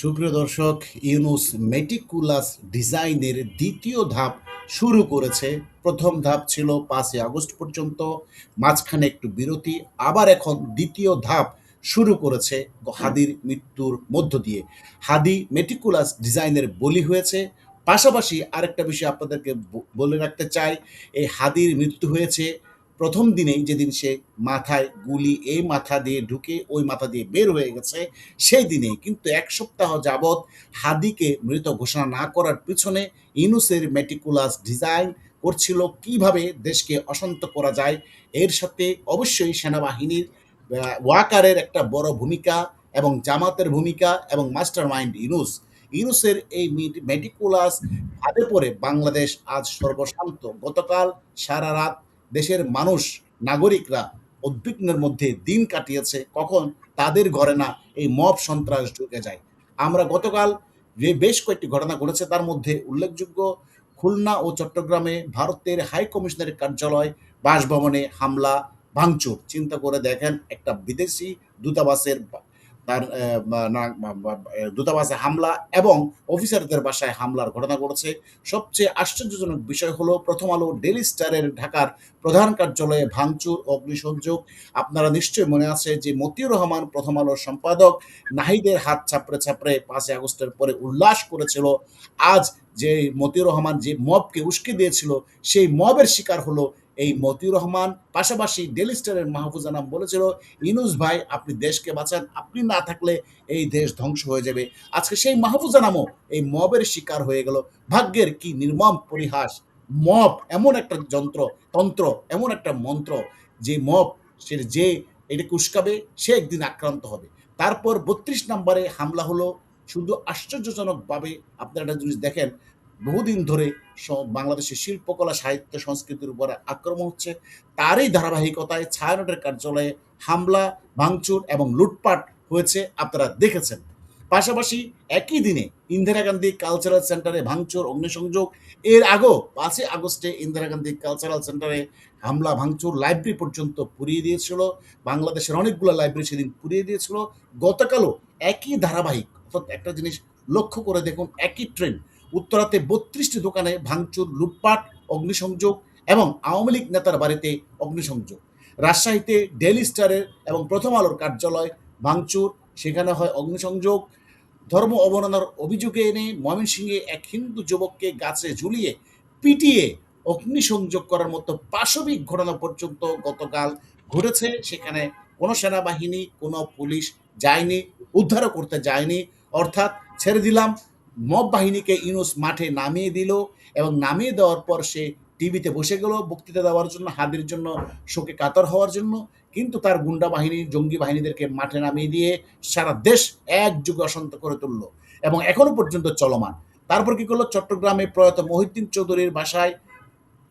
সুপ্রিয় দর্শক, ইউনুস মেটিকুলাস ডিজাইনের দ্বিতীয় ধাপ শুরু করেছে। প্রথম ধাপ ছিল পাঁচই আগস্ট পর্যন্ত। মাঝখানে একটু বিরতি, আবার এখন দ্বিতীয় ধাপ শুরু করেছে হাদির মৃত্যুর মধ্য দিয়ে। হাদি মেটিকুলাস ডিজাইনের বলি হয়েছে। পাশাপাশি আরেকটা বিষয় আপনাদেরকে বলে রাখতে চাই, এই হাদির মৃত্যু হয়েছে প্রথম দিনেই যেদিন সে মাথায় গুলি, এই মাথা দিয়ে ঢুকে, ওই মাথা দিয়ে বের হয়ে গেছে, সেই দিনে কিন্তু এক সপ্তাহ যাবৎ হাদিকে মৃত ঘোষণা না করার পিছনে ইনুসের মেটিকুলাস ডিজাইন করছিল কীভাবে দেশকে অশান্ত করা যায়। এর সাথে অবশ্যই সেনাবাহিনীর ওয়াকারের একটা বড় ভূমিকা এবং জামাতের ভূমিকা এবং মাস্টার মাইন্ড ইনুস ইনুসের এই মেটিকুলাস ভাবে পরে বাংলাদেশ আজ সর্বশান্ত। গতকাল সারা রাত দেশের মানুষ, নাগরিকরা উদ্বিগ্নের মধ্যে দিন কাটিয়েছে, কখন? তাদের ঘরে না এই মব সন্ত্রাস ঢুকে যায়। আমরা গতকাল যে বেশ কয়েকটি ঘটনা ঘটেছে, তার মধ্যে উল্লেখযোগ্য খুলনা ও চট্টগ্রামে ভারতের হাই কমিশনারের কার্যালয় বাসভবনে হামলা, ভাঙচুর। চিন্তা করে দেখেন, একটা বিদেশি দূতাবাসের তার দূতাবাসে হামলা এবং অফিসারদের বাসায় হামলার ঘটনা ঘটেছে। সবচেয়ে আশ্চর্যজনক বিষয় হলো, প্রথম আলো ডেলি স্টারের ঢাকার প্রধান কার্যালয়ে ভাঙচুর, অগ্নিসংযোগ। আপনারা নিশ্চয়ই মনে আছে যে, মতিউর রহমান প্রথম আলোর সম্পাদক নাহিদের হাত ছাপড়ে ছাপড়ে পাঁচই আগস্টের পরে উল্লাস করেছিল। আজ যে মতিউর রহমান যে মবকে উস্কে দিয়েছিল, সেই মবের শিকার হলো এই মতিউর রহমান, পাশাপাশি ডেলি স্টারের মাহফুজা নাম বলেছিল ইনুস ভাই, আপনি দেশকে বাঁচান, আপনি না থাকলে এই দেশ ধ্বংস হয়ে যাবে। আজকে সেই মাহফুজা নামও এই মবের শিকার হয়ে গেল। ভাগ্যের কি নির্মম পরিহাস। মব এমন একটা যন্ত্র, তন্ত্র, এমন একটা মন্ত্র, যে মব, সে যে এটা কুসকাবে, সে একদিন আক্রান্ত হবে। তারপর বত্রিশ নম্বরে হামলা হলো। শুধু আশ্চর্যজনকভাবে, আপনারা একটা জিনিস দেখেন বহুদিন ধরে বাংলাদেশের শিল্পকলা, সাহিত্য, সংস্কৃতির উপরে আক্রমণ হচ্ছে। তারই ধারাবাহিকতায় ছায়ানটের কার্যালয়ে হামলা, ভাঙচুর এবং লুটপাট হয়েছে আপনারা দেখেছেন। পাশাপাশি একই দিনে ইন্দিরা গান্ধী কালচারাল সেন্টারে ভাঙচুর, অগ্নিসংযোগ, এর আগেও পাঁচই আগস্টে ইন্দিরা গান্ধী কালচারাল সেন্টারে হামলা, ভাঙচুর লাইব্রেরি পর্যন্ত পুড়িয়ে দিয়েছিল। বাংলাদেশের অনেকগুলো লাইব্রেরি সেদিন পুড়িয়ে দিয়েছিল। গতকালও একই ধারাবাহিক, অর্থাৎ একটা জিনিস লক্ষ্য করে দেখুন, একই ট্রেন উত্তরাতে বত্রিশটি দোকানে ভাঙচুর, লুটপাট, অগ্নিসংযোগ এবং আওয়ামী লীগ নেতার বাড়িতে অগ্নিসংযোগ। রাজশাহীতে ডেলি স্টারের এবং প্রথম আলোর কার্যালয় ভাঙচুর, সেখানে হয় অগ্নিসংযোগ। ধর্ম অবমাননার অভিযোগে এনে ময়মনসিংহে এক হিন্দু যুবককে গাছে ঝুলিয়ে পিটিয়ে অগ্নিসংযোগ করার মতো পাশবিক ঘটনা পর্যন্ত গতকাল ঘটেছে। সেখানে কোনো সেনাবাহিনী, কোনো পুলিশ যায়নি, উদ্ধারও করতে যায়নি। অর্থাৎ ছেড়ে দিলাম মব বাহিনীকে ইউনুস মাঠে নামিয়ে দিল এবং নামিয়ে দেওয়ার পর সে টিভিতে বসে গেল বক্তৃতা দেওয়ার জন্য হাদির জন্য, শোকে কাতর হওয়ার জন্য। কিন্তু তার গুন্ডা বাহিনী, জঙ্গি বাহিনীদেরকে মাঠে নামিয়ে দিয়ে সারা দেশ একযুগে অশান্ত করে তুললো এবং এখনও পর্যন্ত চলমান। তারপর কি করল? চট্টগ্রামে প্রয়াত মহিউদ্দিন চৌধুরীর বাসায়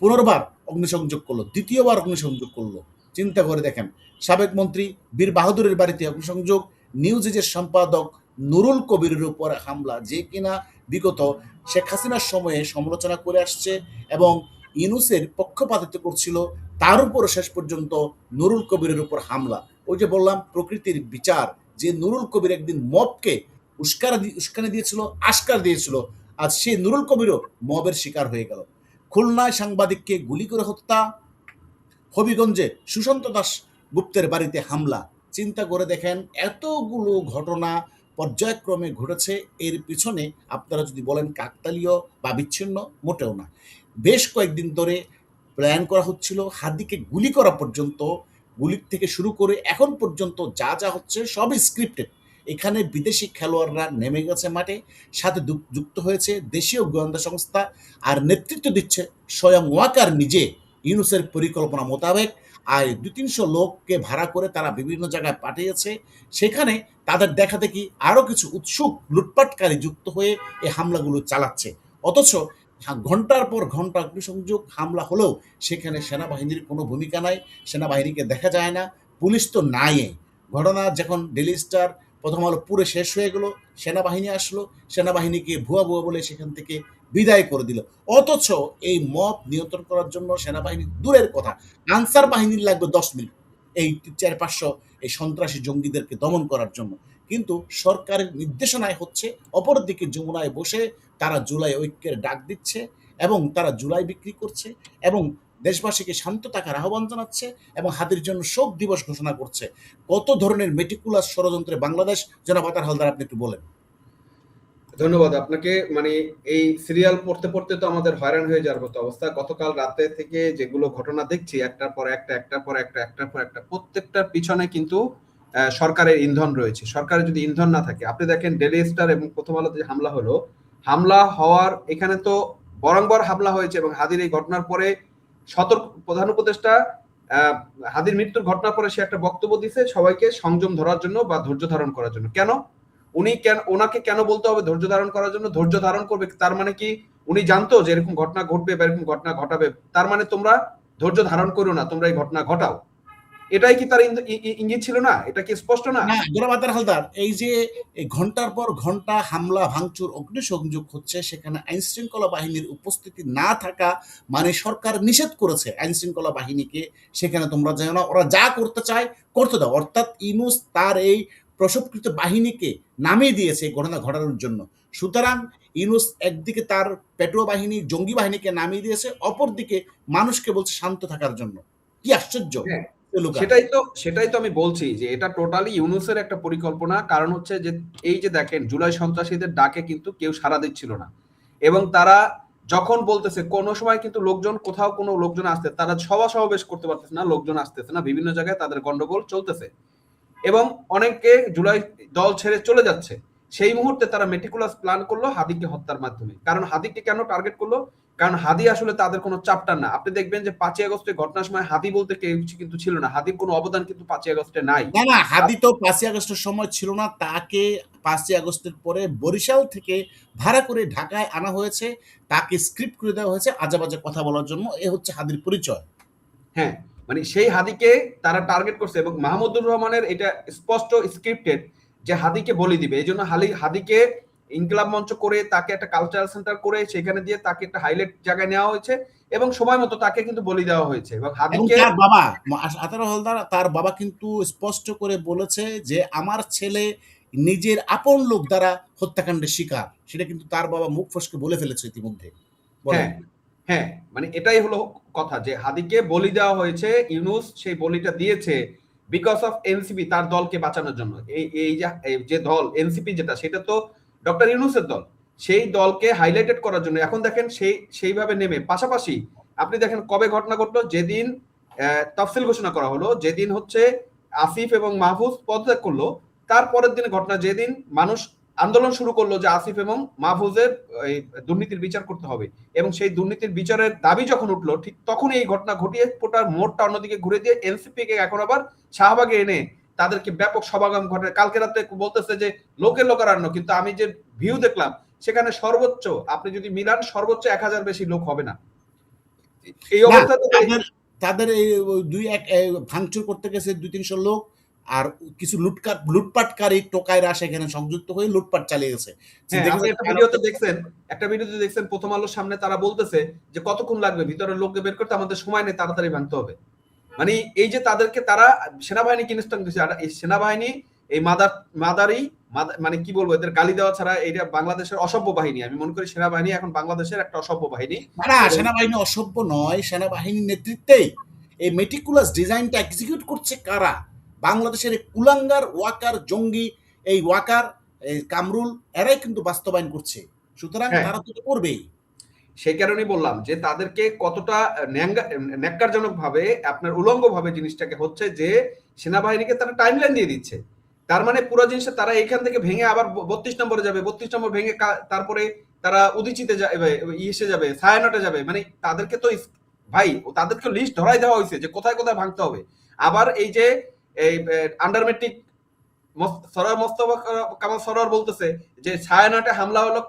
পুনর্বার অগ্নিসংযোগ করল, দ্বিতীয়বার অগ্নিসংযোগ করল। চিন্তা করে দেখেন, সাবেক মন্ত্রী বীর বাহাদুরের বাড়িতে অগ্নিসংযোগ নিউজ এজের সম্পাদক নুরুল কবিরের উপর হামলা যে কিনা বিগত শেখ হাসিনার সময়ে সমালোচনা করে আসছে এবং ইনুসের পক্ষপাতিত্ব করছিল, তার উপর শেষ পর্যন্ত নুরুল কবিরের উপর হামলা। ওই যে বললাম, প্রকৃতির বিচার, যে নুরুল কবির একদিন মবকে উস্কার উস্কানি দিয়েছিল, আস্কার দিয়েছিল, আজ সেই নুরুল কবিরও মবের শিকার হয়ে গেল। খুলনায় সাংবাদিককে গুলি করে হত্যা, হবিগঞ্জে সুশান্ত দাস গুপ্তের বাড়িতে হামলা। চিন্তা করে দেখেন, এতগুলো ঘটনা পর্যায়ক্রমে ঘটেছে, এর পিছনে আপনারা যদি বলেন কাকতালীয় বা বিচ্ছিন্ন, মোটেও না। বেশ কয়েকদিন ধরে প্ল্যান করা হচ্ছিল হাদিকে গুলি করা পর্যন্ত, গুলি থেকে শুরু করে এখন পর্যন্ত যা যা হচ্ছে সবই স্ক্রিপ্টেড এখানে বিদেশি খেলোয়াড়রা নেমে গেছে মাঠে, সাথে যুক্ত হয়েছে দেশীয় গোয়েন্দা সংস্থা, আর নেতৃত্ব দিচ্ছে স্বয়ং ওয়াকার নিজে, ইউনুসের পরিকল্পনা মোতাবেক। আর দু তিনশো লোককে ভাড়া করে তারা বিভিন্ন জায়গায় পাঠিয়েছে। সেখানে তাদের দেখা দেখি আরও কিছু উৎসুক লুটপাটকারী যুক্ত হয়ে এ হামলাগুলো চালাচ্ছে। অথচ ঘণ্টার পর ঘণ্টা অগ্নিসংযোগ হামলা হলেও সেখানে সেনাবাহিনীর কোনো ভূমিকা নাই, সেনাবাহিনীকে দেখা যায় না, পুলিশ তো নাই ঘটনা যখন ডেলি স্টার প্রথম আলো পুরে শেষ হয়ে গেল, সেনাবাহিনী আসলো, সেনাবাহিনীকে ভুয়া ভুয়া বলে সেখান থেকে বিদায় করে দিল। অথচ এই মব নিয়ন্ত্রণ করার জন্য সেনাবাহিনী দূরের কথা। আনসার বাহিনীর লাগবে দশ মিনিট এই চার পাঁচশো এই সন্ত্রাসী জঙ্গিদেরকে দমন করার জন্য। কিন্তু সরকারের নির্দেশনায় হচ্ছে, অপরদিকে যমুনায় বসে তারা জুলাই ঐক্যের ডাক দিচ্ছে এবং তারা জুলাই বিক্রি করছে এবং দেশবাসীকে শান্ত থাকার আহ্বান জানাচ্ছে এবং হাতির জন্য শোক দিবস ঘোষণা করছে। কত ধরনের মেটিকুলাস ষড়যন্ত্রে বাংলাদেশ? জনাব আতার হালদার, আপনি একটু বলেন। ধন্যবাদ আপনাকে। মানে এই সিরিয়াল পড়তে পড়তে তো আমাদের হয়রান হয়ে যাওয়ার মতো অবস্থা। গতকাল রাতে থেকে যেগুলো ঘটনা দেখছি, একটার পর একটা, একটার পর একটা, একটার পর একটা, প্রত্যেকটার পিছনে কিন্তু সরকারের ইন্ধন রয়েছে। সরকারের যদি ইন্ধন না থাকে, আপনি দেখেন ডেলি স্টার এবং প্রথম আলোতে যে হামলা হলো, হামলা হওয়ার এখানে তো বরংবর হামলা হয়েছে এবং হাদির এই ঘটনার পরে সতর্ক, প্রধান উপদেষ্টা হাদির মৃত্যুর ঘটনা পরে সে একটা বক্তব্য দিছে সবাইকে সংযম ধরার জন্য বা ধৈর্য ধারণ করার জন্য। কেন? উনি কেন, ওনাকে কেন বলতে হবে ধৈর্য ধারণ করার জন্য? ধৈর্য ধারণ করবে, তার মানে কি? উনি জানতো যে এরকম ঘটনা ঘটবে বা এরকম ঘটনা ঘটাবে। তার মানে তোমরা ধৈর্য ধারণ করো না, তোমরা এই ঘটনা ঘটাও। এটাই কি তার ইঙ্গিত ছিল না? এটা কি স্পষ্ট না? আতার হালদার এই যে ঘণ্টার পর ঘণ্টা হামলা ভাঙচুর অগ্নিসংযোগ হচ্ছে সেখানে আইন শৃঙ্খলা বাহিনীর উপস্থিতি না থাকা মানে সরকার নিষেধ করেছে আইন শৃঙ্খলা বাহিনীকে সেখানে তোমরা যেন না ওরা যা করতে চায় করতে দাও। অর্থাৎ ইনুস তার এই প্রসবকৃত বাহিনীকে নামিয়ে দিয়েছে এই ঘটনা ঘটানোর জন্য। সুতরাং ইনুস একদিকে তার পেট্রো বাহিনী জঙ্গি বাহিনীকে নামিয়ে দিয়েছে অপরদিকে মানুষকে বলছে শান্ত থাকার জন্য। কি আশ্চর্য! হ্যাঁ। সেটাই তো সেটাই তো আমি বলছি যে এটা টোটালি ইউনুসের একটা পরিকল্পনা। কারণ হচ্ছে যে, এই যে দেখেন, জুলাই সন্ত্রাসীদের ডাকে কিন্তু কেউ সাড়া দিচ্ছিল না। এবং তারা যখন বলতেছে, কোন সময় কিন্তু লোকজন, কোথাও কোনো লোকজন আসতে, তারা সভা সমাবেশ করতে পারতেছে না, লোকজন আসতেছে না, বিভিন্ন জায়গায় তাদের গন্ডগোল চলতেছে। এবং অনেকে জুলাই দল ছেড়ে চলে যাচ্ছে। সেই মুহূর্তে তারা মেটিকুলাস প্ল্যান করল হাদিককে হত্যার মাধ্যমে। কারণ হাদিকে কেন টার্গেট করল? কারণ হাদি আসলে তাদের কোনো চাপটার না। আপনি দেখবেন যে পাঁচই আগস্টের ঘটনার সময় হাদি বলতে কেউ কিন্তু ছিল না। হাদির কোনো অবদান কিন্তু পাঁচই আগস্টে নাই। না না হাদি তো পাঁচই আগস্টের সময় ছিল না। তাকে পাঁচই আগস্টের পরে বরিশাল থেকে ভাড়া করে ঢাকায় আনা হয়েছে। তাকে স্ক্রিপ্ট করে দেওয়া হয়েছে আজেবাজে কথা বলার জন্য। এ হচ্ছে হাদির পরিচয়। হ্যাঁ মানে সেই হাদিকে তারা টার্গেট করছে এবং মাহমুদুর রহমানের এটা স্পষ্ট স্ক্রিপ্টেড যে হাদিকে বলি দিবে। এই জন্য হালি হাদিকে ইনকলাব মঞ্চ করে তাকে একটা কালচারাল সেন্টার করে সেখানে দিয়ে তাকে একটা হাইলাইট জায়গায় নেওয়া হয়েছে এবং সময় মতো তাকে কিন্তু বলি দেওয়া হয়েছে। এবং হাদিকে তার বাবা আতার হলদার তার বাবা কিন্তু স্পষ্ট করে বলেছে যে আমার ছেলে নিজের আপন লোক দ্বারা হত্যাকাণ্ডের শিকার। সেটা কিন্তু তার বাবা মুখ ফসকে বলে ফেলেছে ইতিমধ্যে। হ্যাঁ হ্যাঁ মানে এটাই হলো কথা যে হাদিকে বলি দেওয়া হয়েছে ইউনুস সেই বলিটা দিয়েছে বিকজ অফ এনসিপি তার দলকে বাঁচানোর জন্য। এই এই যে দল এনসিপি যেটা সেটা তো ডক্টর ইউনুসের দল, সেই দলকে হাইলাইটেড করার জন্য। এখন দেখেন সেই, সেইভাবে নেমে। পাশাপাশি আপনি দেখেন কবে ঘটনা ঘটলো? যেদিন তফসিল ঘোষণা করা হলো, যেদিন হচ্ছে আসিফ এবং মাহফুজ পদত্যাগ করল তারপরের দিন ঘটনা যেদিন মানুষ আন্দোলন শুরু করল যে আসিফ এবং মাহফুজের দুর্নীতির বিচার করতে হবে। এবং সেই দুর্নীতির বিচারের দাবি যখন উঠল, ঠিক তখন এই ঘটনা ঘটিয়ে পোটার মোড়টা অন্যদিকে ঘুরে দিয়ে এনসিপি কে এখন আবার শাহবাগে এনে তাদেরকে ব্যাপক সমাগম ঘটে। কালকে রাতে বলতেছে যে লোকে লোকারণ্য কিন্তু আমি যে ভিউ দেখলাম সেখানে সর্বোচ্চ আপনি যদি মিলান সর্বোচ্চ এক হাজার বেশি লোক হবে না। এই অবস্থাতে তাদের এই দুই এক ভাঙচুর করতে গেছে দুই তিনশো লোক আর কিছু লুটকাট লুটপাটকারী টোকাইরা সেখানে সংযুক্ত হয়ে লুটপাট চালিয়ে গেছে। হ্যাঁ, একটা ভিডিওতে দেখছেন একটা ভিডিওতে দেখছেন প্রথম আলোর সামনে তারা বলতেছে যে কতক্ষণ লাগবে? ভিতরে লোককে বের করতে আমাদের সময় নেই তাড়াতাড়ি ভাঙতে হবে। মানে এই যে তাদেরকে তারা সেনাবাহিনীকে ইনস্ট্রাকশন দিচ্ছে আর এই সেনাবাহিনী এই মাদার মাদারি মানে কি বলব এদের গালি দেওয়া ছাড়া এটা বাংলাদেশের অসভ্য বাহিনী। আমি মনে করি সেনাবাহিনী এখন বাংলাদেশের একটা অসভ্য বাহিনী। না, সেনাবাহিনী অসভ্য নয় সেনাবাহিনীর নেতৃত্বেই। এই মেটিকুলাস ডিজাইনটা এক্সিকিউট করছে কারা? বাংলাদেশের কুলাঙ্গার ওয়াকার জঙ্গি এই ওয়াকার এই কামরুল এরাই কিন্তু বাস্তবায়ন করছে। সুতরাং হ্যাঁ। তারা তো করবেই। সেই কারণেই বললাম যে তাদেরকে কতটা ন্যাক্কারজনক ভাবে আপনার উলঙ্গ ভাবে জিনিসটাকে হচ্ছে যে সেনাবাহিনীকে তারা টাইম টাইমলাইন দিয়ে দিচ্ছে। তার মানে পুরো জিনিসটা তারা এখান থেকে ভেঙে আবার বত্রিশ নম্বরে যাবে, বত্রিশ নম্বর ভেঙে তারপরে তারা উদিচিতে যাবে ইসে যাবে ছায়ানটে যাবে। মানে তাদেরকে তো ভাই তাদেরকে লিস্ট ধরাই দেওয়া হয়েছে যে কোথায় কোথায় ভাঙতে হবে। আবার এই যে, এই আন্ডার মেট্রিক সরার মোস্তফা কামাল সরার বলতেছে যে ছায়ানটে হামলা হলো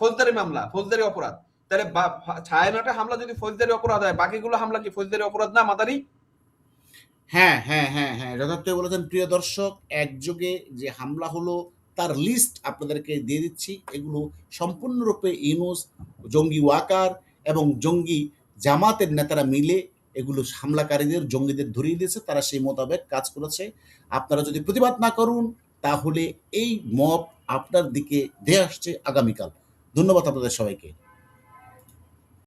ফৌজদারি মামলা, ফৌজদারি অপরাধ। তাহলে বা- ছায়ানটে হামলা যদি ফৌজদারি অপরাধ হয়, বাকিগুলো হামলা কি ফৌজদারি অপরাধ না, মাদারি? হ্যাঁ হ্যাঁ হ্যাঁ হ্যাঁ যথার্থ বলেছেন, প্রিয় দর্শক, একযোগে যে হামলা হলো, তার লিস্ট আপনাদেরকে দিয়ে দিচ্ছি। এগুলো সম্পূর্ণরূপে ইউনুস, জঙ্গি ওয়াকার এবং জঙ্গি জামাতের নেতারা মিলে এগুলো হামলাকারীদের, জঙ্গিদের ধরিয়ে দিয়েছে, তারা সেই মোতাবেক কাজ করেছে। আপনারা যদি প্রতিবাদ না করুন, তাহলে এই মব আপনার দিকে ধেয়ে আসছে আগামীকাল। ধন্যবাদ আপনাদের সবাইকে।